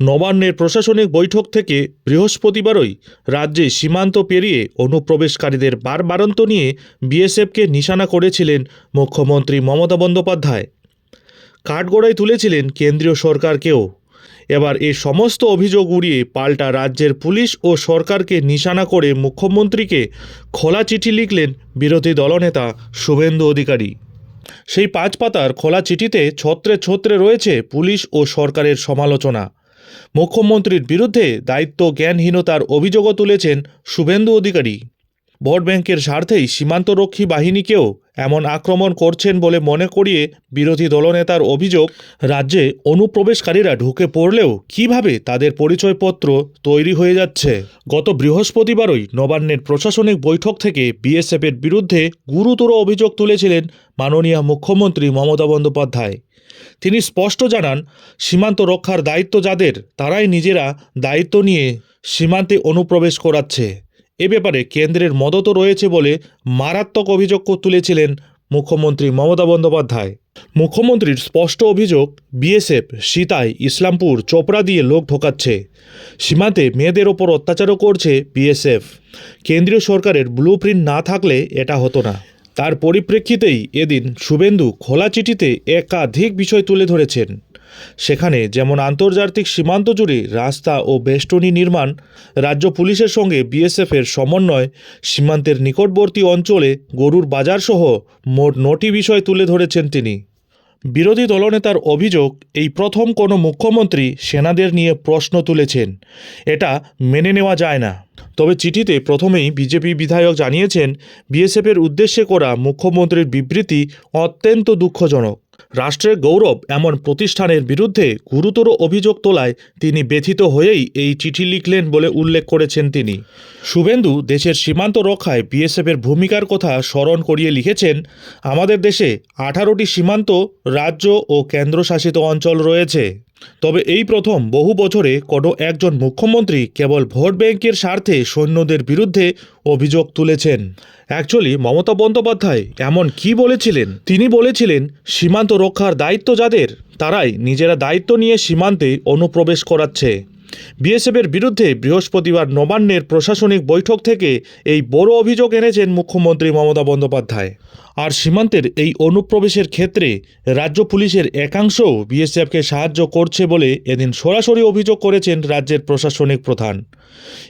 নবান্নের প্রশাসনিক বৈঠক থেকে বৃহস্পতিবারই রাজ্যে সীমান্ত পেরিয়ে অনুপ্রবেশকারীদের বারবারন্ত নিয়ে বিএসএফকে নিশানা করেছিলেন মুখ্যমন্ত্রী মমতা বন্দ্যোপাধ্যায়। কাঠগড়ায় তুলেছিলেন কেন্দ্রীয় সরকারকেও। এবার এই সমস্ত অভিযোগ উড়িয়ে পাল্টা রাজ্যের পুলিশ ও সরকারকে নিশানা করে মুখ্যমন্ত্রীকে খোলা চিঠি লিখলেন বিরোধী দলনেতা শুভেন্দু অধিকারী। সেই পাঁচ পাতার খোলা চিঠিতে ছত্রে ছত্রে রয়েছে পুলিশ ও সরকারের সমালোচনা। মুখ্যমন্ত্রীর বিরুদ্ধে দায়িত্ব জ্ঞানহীনতার অভিযোগও তুলেছেন শুভেন্দু অধিকারী। ভোট ব্যাংকের স্বার্থেই সীমান্তরক্ষী বাহিনীকেও এমন আক্রমণ করছেন বলে মনে করিয়ে বিরোধী দলনেতার অভিযোগ, রাজ্যে অনুপ্রবেশকারীরা ঢুকে পড়লেও কীভাবে তাদের পরিচয়পত্র তৈরি হয়ে যাচ্ছে? গত বৃহস্পতিবারই নবান্নের প্রশাসনিক বৈঠক থেকে বিএসএফের বিরুদ্ধে গুরুতর অভিযোগ তুলেছিলেন মাননীয় মুখ্যমন্ত্রী মমতা বন্দ্যোপাধ্যায়। তিনি স্পষ্ট জানান, সীমান্ত রক্ষার দায়িত্ব যাদের, তারাই নিজেরা দায়িত্ব নিয়ে সীমান্তে অনুপ্রবেশ করাচ্ছে। এ ব্যাপারে কেন্দ্রের মদতও রয়েছে বলে মারাত্মক অভিযোগ তুলেছিলেন মুখ্যমন্ত্রী মমতা বন্দ্যোপাধ্যায়। মুখ্যমন্ত্রীর স্পষ্ট অভিযোগ, বিএসএফ সীতায় ইসলামপুর, চোপড়া দিয়ে লোক ঢোকাচ্ছে। সীমান্তে মেয়েদের ওপর অত্যাচারও করছে বিএসএফ। কেন্দ্রীয় সরকারের ব্লু না থাকলে এটা হতো না। তার পরিপ্রেক্ষিতেই এদিন শুভেন্দু খোলা চিঠিতে একাধিক বিষয় তুলে ধরেছেন। সেখানে যেমন আন্তর্জাতিক সীমান্ত জুড়ে রাস্তা ও বেষ্টনী নির্মাণ, রাজ্য পুলিশের সঙ্গে বিএসএফের সমন্বয়, সীমান্তের নিকটবর্তী অঞ্চলে গরুর বাজার সহ মোট নটি বিষয় তুলে ধরেছেন তিনি। বিরোধী দলনেতার অভিযোগ, এই প্রথম কোনো মুখ্যমন্ত্রী সেনাদের নিয়ে প্রশ্ন তুলেছেন। এটা মেনে নেওয়া যায় না। তবে চিঠিতে প্রথমেই বিজেপি বিধায়ক জানিয়েছেন, বিএসএফের উদ্দেশ্যে করা মুখ্যমন্ত্রীর বিবৃতি অত্যন্ত দুঃখজনক। রাষ্ট্রের গৌরব এমন প্রতিষ্ঠানের বিরুদ্ধে গুরুতর অভিযোগ তোলায় তিনি ব্যথিত হয়েই এই চিঠি লিখলেন বলে উল্লেখ করেছেন তিনি। শুভেন্দু দেশের সীমান্ত রক্ষায় বিএসএফের ভূমিকার কথা স্মরণ করিয়ে লিখেছেন, আমাদের দেশে আঠারোটি সীমান্ত, রাজ্য ও কেন্দ্রশাসিত অঞ্চল রয়েছে। তবে এই প্রথম বহু বছরে কোনো একজন মুখ্যমন্ত্রী কেবল ভোট ব্যাংকের স্বার্থে সৈন্যদের বিরুদ্ধে অভিযোগ তুলেছেন। অ্যাকচুয়ালি মমতা বন্দ্যোপাধ্যায় এমন কি বলেছিলেন? তিনি বলেছিলেন, সীমান্ত রক্ষার দায়িত্ব যাদের, তারাই নিজেরা দায়িত্ব নিয়ে সীমান্তে অনুপ্রবেশ করাচ্ছে। বিএসএফের বিরুদ্ধে বৃহস্পতিবার নবান্নের প্রশাসনিক বৈঠক থেকে এই বড় অভিযোগ এনেছেন মুখ্যমন্ত্রী মমতা বন্দ্যোপাধ্যায়। আর সীমান্তের এই অনুপ্রবেশের ক্ষেত্রে রাজ্য পুলিশের একাংশও বিএসএফকে সাহায্য করছে বলে এদিন সরাসরি অভিযোগ করেছেন রাজ্যের প্রশাসনিক প্রধান।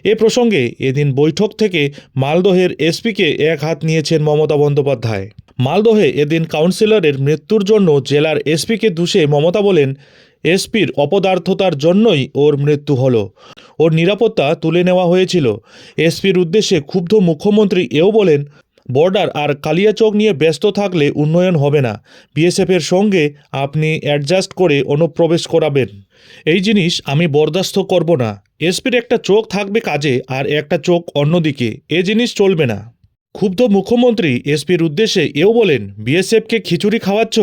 এ প্রসঙ্গে এদিন বৈঠক থেকে মালদহের এসপিকে এক হাত নিয়েছেন মমতা বন্দ্যোপাধ্যায়। মালদহে এদিন কাউন্সিলরের মৃত্যুর জন্য জেলার এসপিকে দুষে মমতা বলেন এসপির অপদার্থতার জন্যই ওর মৃত্যু হলো। ওর নিরাপত্তা তুলে নেওয়া হয়েছিল। এসপির উদ্দেশ্যে ক্ষুব্ধ মুখ্যমন্ত্রী এও বলেন, বর্ডার আর কালিয়াচক নিয়ে ব্যস্ত থাকলে উন্নয়ন হবে না। বিএসএফের সঙ্গে আপনি অ্যাডজাস্ট করে অনুপ্রবেশ করাবেন। এই জিনিস আমি বরদাস্ত করব না। এসপির একটা চোখ থাকবে কাজে আর একটা চোখ অন্যদিকে। এ জিনিস চলবে না। ক্ষুব্ধ মুখ্যমন্ত্রী এসপির উদ্দেশ্যে এও বলেন, বিএসএফকে খিচুড়ি খাওয়াচ্ছ,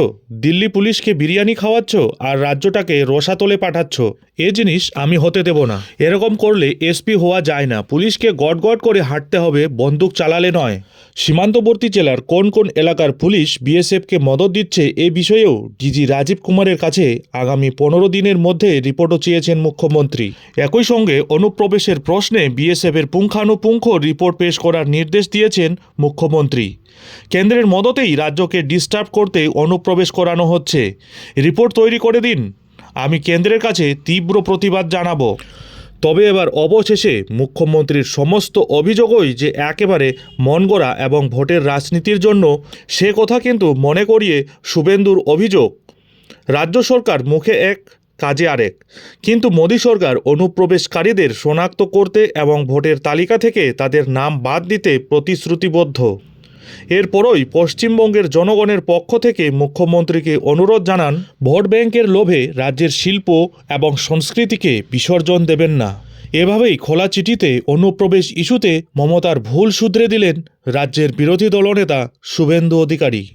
দিল্লি পুলিশকে বিরিয়ানি খাওয়াচ্ছ আর রাজ্যটাকে রসাতলে পাঠাচ্ছ। এ জিনিস আমি হতে দেব না। এরকম করলে এসপি হওয়া যায় না। পুলিশকে গট গট করে হাঁটতে হবে, বন্দুক চালালে নয়। সীমান্তবর্তী জেলার কোন কোন এলাকার পুলিশ বিএসএফকে মদত দিচ্ছে এ বিষয়েও ডিজি রাজীব কুমারের কাছে আগামী পনেরো দিনের মধ্যে রিপোর্টও চেয়েছেন মুখ্যমন্ত্রী। একই সঙ্গে অনুপ্রবেশের প্রশ্নে বিএসএফের পুঙ্খানুপুঙ্খ রিপোর্ট পেশ করার নির্দেশ দিয়েছেন মুখ্যমন্ত্রী। কেন্দ্রের মদতেই রাজ্যকে ডিস্টার্ব করতে অনুপ্রবেশ করানো হচ্ছে। রিপোর্ট তৈরি করে দিন। আমি কেন্দ্রের কাছে তীব্র প্রতিবাদ জানাব। তবে এবার অবশেষে মুখ্যমন্ত্রীর সমস্ত অভিযোগই যে একেবারে মনগড়া এবং ভোটের রাজনীতির জন্য, সে কথা কিন্তু মনে করিয়ে শুভেন্দুর অভিযোগ। রাজ্য সরকার মুখে এক, কাজে আরেক। কিন্তু মোদী সরকার অনুপ্রবেশকারীদের শনাক্ত করতে এবং ভোটের তালিকা থেকে তাদের নাম বাদ দিতে প্রতিশ্রুতিবদ্ধ। এরপরই পশ্চিমবঙ্গের জনগণের পক্ষ থেকে মুখ্যমন্ত্রীকে অনুরোধ জানান, ভোট ব্যাংকের লোভে রাজ্যের শিল্প এবং সংস্কৃতিকে বিসর্জন দেবেন না। এভাবেই খোলা চিঠিতে অনুপ্রবেশ ইস্যুতে মমতার ভুল শুধরে দিলেন রাজ্যের বিরোধী দলনেতা শুভেন্দু অধিকারী।